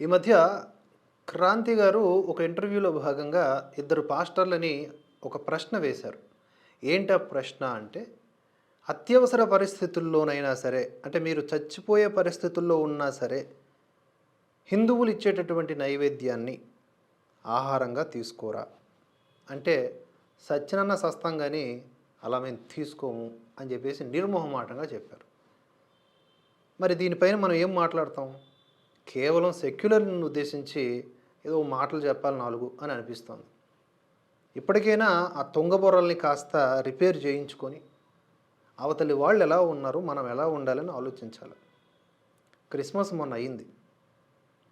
ఈ మధ్య క్రాంతి గారు ఒక ఇంటర్వ్యూలో భాగంగా ఇద్దరు పాస్టర్లని ఒక ప్రశ్న వేశారు. ఏంటి ఆ ప్రశ్న అంటే అత్యవసర పరిస్థితుల్లోనైనా సరే అంటే మీరు చచ్చిపోయే పరిస్థితుల్లో ఉన్నా సరే హిందువులు ఇచ్చేటటువంటి నైవేద్యాన్ని ఆహారంగా తీసుకోరా? అంటే సత్యనన్న సస్తం కానీ అలా మేము తీసుకోము అని చెప్పేసి నిర్మోహమాటంగా చెప్పారు. మరి దీనిపైన మనం ఏం మాట్లాడతాం? కేవలం సెక్యులర్ని ఉద్దేశించి ఏదో మాటలు చెప్పాలి నాలుగు అని అనిపిస్తుంది. ఇప్పటికైనా ఆ తుంగబొర్రల్ని కాస్త రిపేర్ చేయించుకొని అవతలి వాళ్ళు ఎలా ఉన్నారు మనం ఎలా ఉండాలని ఆలోచించాలి. క్రిస్మస్ మొన్న అయింది.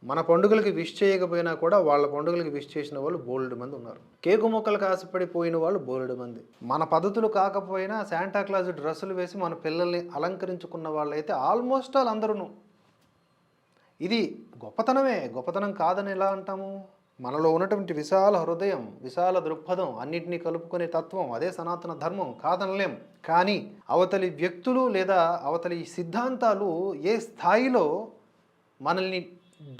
మన పండుగలకి విష్ చేయకపోయినా కూడా వాళ్ళ పండుగలకి విష్ చేసిన వాళ్ళు బోల్డ్ మంది ఉన్నారు. కేకు మొక్కలు కాసిపడిపోయిన వాళ్ళు బోల్డ్ మంది. మన పద్ధతులు కాకపోయినా శాంటాక్లాజ్ డ్రెస్సులు వేసి మన పిల్లల్ని అలంకరించుకున్న వాళ్ళైతే ఆల్మోస్ట్ ఆల్ అందరూ ఇది గొప్పతనమే గొప్పతనం కాదని ఎలా అంటాము? మనలో ఉన్నటువంటి విశాల హృదయం విశాల దృక్పథం అన్నిటినీ కలుపుకునే తత్వం అదే సనాతన ధర్మం కాదనలేం. కానీ అవతలి వ్యక్తులు లేదా అవతలి సిద్ధాంతాలు ఏ స్థాయిలో మనల్ని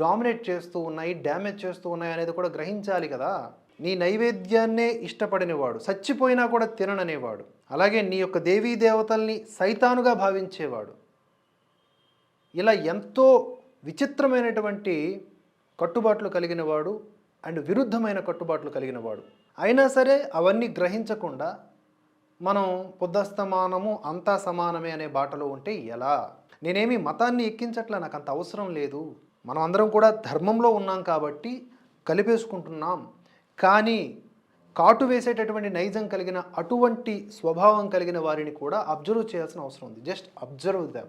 డామినేట్ చేస్తూ ఉన్నాయి డ్యామేజ్ చేస్తూ ఉన్నాయి అనేది కూడా గ్రహించాలి కదా. నీ నైవేద్యాన్నే ఇష్టపడినవాడు చచ్చిపోయినా కూడా తినననేవాడు. అలాగే నీ యొక్క దేవీ దేవతల్ని సైతానుగా భావించేవాడు. ఇలా ఎంతో విచిత్రమైనటువంటి కట్టుబాట్లు కలిగిన వాడు అండ్ విరుద్ధమైన కట్టుబాట్లు కలిగిన వాడు. అయినా సరే అవన్నీ గ్రహించకుండా మనం పొద్దస్తమానము అంతా సమానమే అనే బాటలో ఉంటే ఎలా? నేనేమి మతాన్ని ఎక్కించట్లా? నాకు అంత అవసరం లేదు. మనం అందరం కూడా ధర్మంలో ఉన్నాం కాబట్టి కలిపేసుకుంటున్నాం. కానీ కాటు వేసేటటువంటి నైజం కలిగిన అటువంటి స్వభావం కలిగిన వారిని కూడా అబ్జర్వ్ చేయాల్సిన అవసరం ఉంది. జస్ట్ అబ్జర్వ్ దామ్.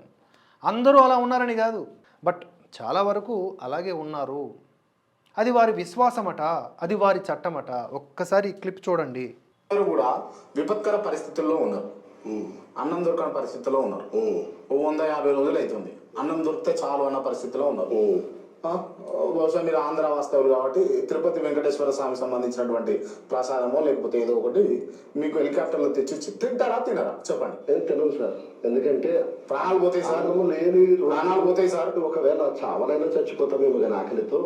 అందరూ అలా ఉన్నారని కాదు. బట్ చాలా వరకు అలాగే ఉన్నారు. అది వారి విశ్వాసమట అది వారి చట్టమట. ఒక్కసారి ఈ క్లిప్ చూడండి. కూడా విపత్కర పరిస్థితుల్లో ఉన్నారు. అన్నం దొరకని పరిస్థితిలో ఉన్నారు. ఓ వంద యాభై రోజులు అవుతుంది. అన్నం దొరికితే చాలు అన్న పరిస్థితిలో ఉన్నారు. బహుశా మీరు ఆంధ్ర వాస్తవులు కాబట్టి తిరుపతి వెంకటేశ్వర స్వామి సంబంధించినటువంటి ప్రసాదమో లేకపోతే ఏదో ఒకటి మీకు హెలికాప్టర్లో తెచ్చి తింటారా తినరా? చెప్పండి. తెలియదు సార్. ఎందుకంటే ప్రాణాలు పోతాయి సార్. లేని ప్రాణాలు పోతాయి సార్. ఒకవేళ చావనైనా చచ్చిపోతామేమో కానీ ఆకలితో.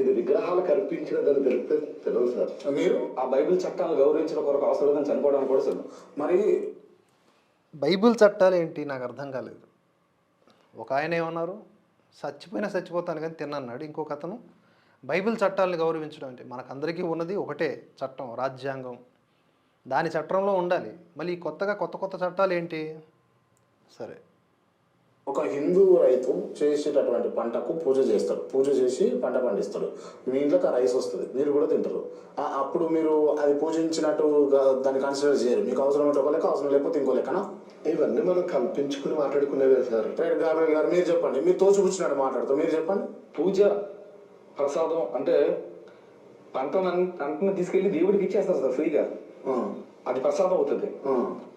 ఇది విగ్రహాలు కల్పించినదని తెలిస్తే తెలియదు సార్. మీరు? ఆ బైబిల్ చట్టాలను గౌరవించడం కొరకు అవసరం లేదని చనిపోవడానికి కూడా సిద్ధం మరి బైబిల్ చట్టాలు ఏంటి? నాకు అర్థం కాలేదు. ఒక ఆయన ఏమన్నారు? చచ్చిపోయినా చచ్చిపోతాను కానీ తిన్నన్నాడు ఇంకొక అతను బైబిల్ చట్టాలను గౌరవించడం అంటే మనకందరికీ ఉన్నది ఒకటే చట్టం రాజ్యాంగం. దాని చట్టంలో ఉండాలి. మళ్ళీ కొత్తగా కొత్త కొత్త చట్టాలు ఏంటి? సరే. ఒక హిందూ రైతు చేసేటటువంటి పంటకు పూజ చేస్తాడు. పూజ చేసి పంట పండిస్తాడు. మీ ఇంట్లోకి ఆ రైస్ వస్తుంది. మీరు కూడా తింటారు. అప్పుడు మీరు అది పూజించినట్టు దాన్ని కన్సిడర్ చేయరు. మీకు అవసరం ఉంటే ఒక లెక్క అవసరం లేకపోతే ఇంకో లెక్కనా? ఇవన్నీ మనం కల్పించుకుని మాట్లాడుకునేవే సార్. గాబ్రియల్ గారు మీరు చెప్పండి. మీరు తోచిపుచ్చినట్టు మాట్లాడుతూ. మీరు చెప్పండి. పూజ ప్రసాదం అంటే పంటను పంటను తీసుకెళ్ళి దేవుడికి ఇచ్చేస్తారు సార్ ఫ్రీగా. అది ప్రసాదం అవుతుంది.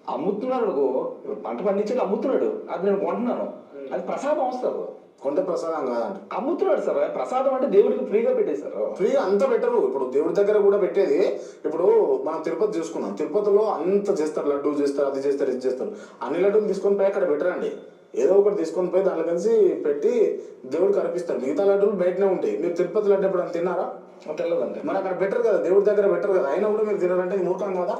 అమ్ముతున్నాడు పంట పండించాడు అమ్ముతున్నాడు. అది నేను కొంటున్నాను. అది ప్రసాదం వస్తారు కొంటే ప్రసాదం కాదంట అమ్ముతున్నాడు సార్. ప్రసాదం అంటే దేవుడికి ఫ్రీగా పెట్టేశారు ఫ్రీ అంత బెటరు ఇప్పుడు దేవుడి దగ్గర కూడా పెట్టేది. ఇప్పుడు మనం తిరుపతి చూసుకున్నాం తిరుపతిలో అంత చేస్తారు. లడ్డూలు చేస్తారు అది చేస్తారు ఇది చేస్తారు. అన్ని లడ్డూలు తీసుకొని పోయి అక్కడ పెట్టరండి. ఏదో ఒకటి తీసుకొని పోయి దాంట్లో కలిసి పెట్టి దేవుడికి అర్పిస్తారు. మిగతా లడ్డూలు బయటనే ఉంటాయి. మీరు తిరుపతి లడ్డు ఎప్పుడు తిన్నారా? తెల్లదండి. మరి అక్కడ బెటర్ కదా. దేవుడి దగ్గర బెటర్ కదా. అయినా కూడా మీరు తినారంటే ఇది మూర్ఖం కదా?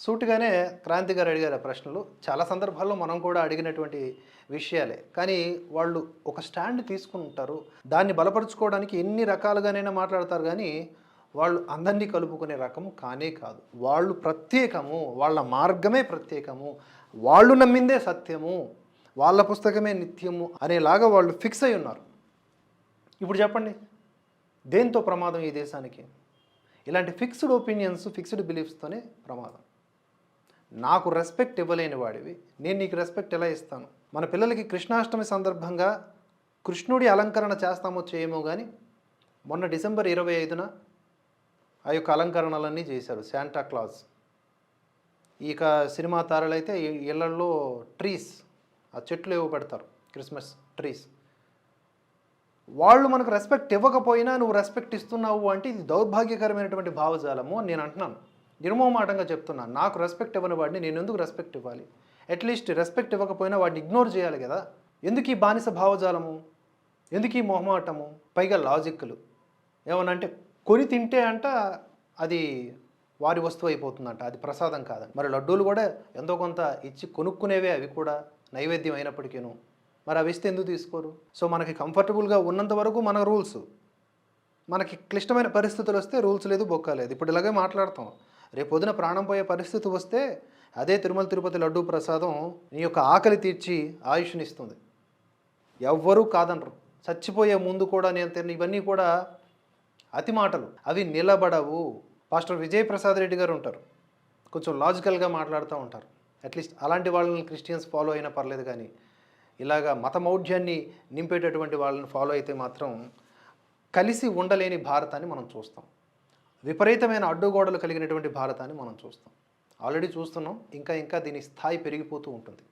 సూటిగానే క్రాంతి గారు అడిగారు ఆ ప్రశ్నలు. చాలా సందర్భాల్లో మనం కూడా అడిగినటువంటి విషయాలే. కానీ వాళ్ళు ఒక స్టాండ్ తీసుకుంటారు. దాన్ని బలపరుచుకోవడానికి ఎన్ని రకాలుగానైనా మాట్లాడతారు కానీ వాళ్ళు అందరినీ కలుపుకునే రకం కానే కాదు. వాళ్ళు ప్రత్యేకము వాళ్ళ మార్గమే ప్రత్యేకము వాళ్ళు నమ్మిందే సత్యము వాళ్ళ పుస్తకమే నిత్యము అనేలాగా వాళ్ళు ఫిక్స్ అయి ఉన్నారు. ఇప్పుడు చెప్పండి దేంతో ప్రమాదం ఈ దేశానికి? ఇలాంటి ఫిక్స్డ్ ఒపీనియన్స్ ఫిక్స్డ్ బిలీఫ్స్తోనే ప్రమాదం. నాకు రెస్పెక్ట్ ఇవ్వలేని వాడివి. నేను నీకు రెస్పెక్ట్ ఎలా ఇస్తాను? మన పిల్లలకి కృష్ణాష్టమి సందర్భంగా కృష్ణుడి అలంకరణ చేస్తామో చేయమో కానీ మొన్న డిసెంబర్ ఇరవై ఐదున ఆ యొక్క అలంకరణలన్నీ చేశారు శాంటా క్లాస్ ఇక సినిమా తారలైతే ఇళ్ళల్లో ట్రీస్ ఆ చెట్లు ఏవో పెడతారు క్రిస్మస్ ట్రీస్ వాళ్ళు మనకు రెస్పెక్ట్ ఇవ్వకపోయినా నువ్వు రెస్పెక్ట్ ఇస్తున్నావు అంటే ఇది దౌర్భాగ్యకరమైనటువంటి భావజాలము అని నేను అంటున్నాను. నిర్మోమాటంగా చెప్తున్నాను నాకు రెస్పెక్ట్ ఇవ్వని వాడిని నేను ఎందుకు రెస్పెక్ట్ ఇవ్వాలి? అట్లీస్ట్ రెస్పెక్ట్ ఇవ్వకపోయినా వాడిని ఇగ్నోర్ చేయాలి కదా. ఎందుకు ఈ బానిస భావజాలము? ఎందుకు ఈ మొహమాటము? పైగా లాజిక్లు ఏమనంటే కొని తింటే అంట అది వారి వస్తువు అయిపోతుందంట. అది ప్రసాదం కాదంట మరి లడ్డూలు కూడా ఎంతో కొంత ఇచ్చి కొనుక్కునేవే అవి కూడా నైవేద్యం అయినప్పటికీను. మరి అవి ఇస్తే ఎందుకు తీసుకోరు? సో మనకి కంఫర్టబుల్గా ఉన్నంత వరకు మన రూల్స్ మనకి క్లిష్టమైన పరిస్థితులు వస్తే రూల్స్ లేదు బొక్క లేదు. ఇప్పుడు ఇలాగే మాట్లాడతాం రేపు పొద్దున ప్రాణం పోయే పరిస్థితి వస్తే అదే తిరుమల తిరుపతి లడ్డూ ప్రసాదం నీ యొక్క ఆకలి తీర్చి ఆయుష్నిస్తుంది ఎవ్వరూ కాదనరు. చచ్చిపోయే ముందు కూడా నేను తిన్న ఇవన్నీ కూడా అతి మాటలు. అవి నిలబడవు. పాస్టర్ విజయప్రసాద్ రెడ్డి గారు ఉంటారు. కొంచెం లాజికల్గా మాట్లాడుతూ ఉంటారు. అట్లీస్ట్ అలాంటి వాళ్ళని క్రిస్టియన్స్ ఫాలో అయినా పర్లేదు కానీ ఇలాగా మతమౌఢ్యాన్ని నింపేటటువంటి వాళ్ళని ఫాలో అయితే మాత్రం కలిసి ఉండలేని భారతాన్ని మనం చూస్తాం. విపరీతమైన అడ్డుగోడలు కలిగినటువంటి భారతాన్ని మనం చూస్తాం. ఆల్రెడీ చూస్తున్నాం. ఇంకా ఇంకా దీని స్థాయి పెరిగిపోతూ ఉంటుంది.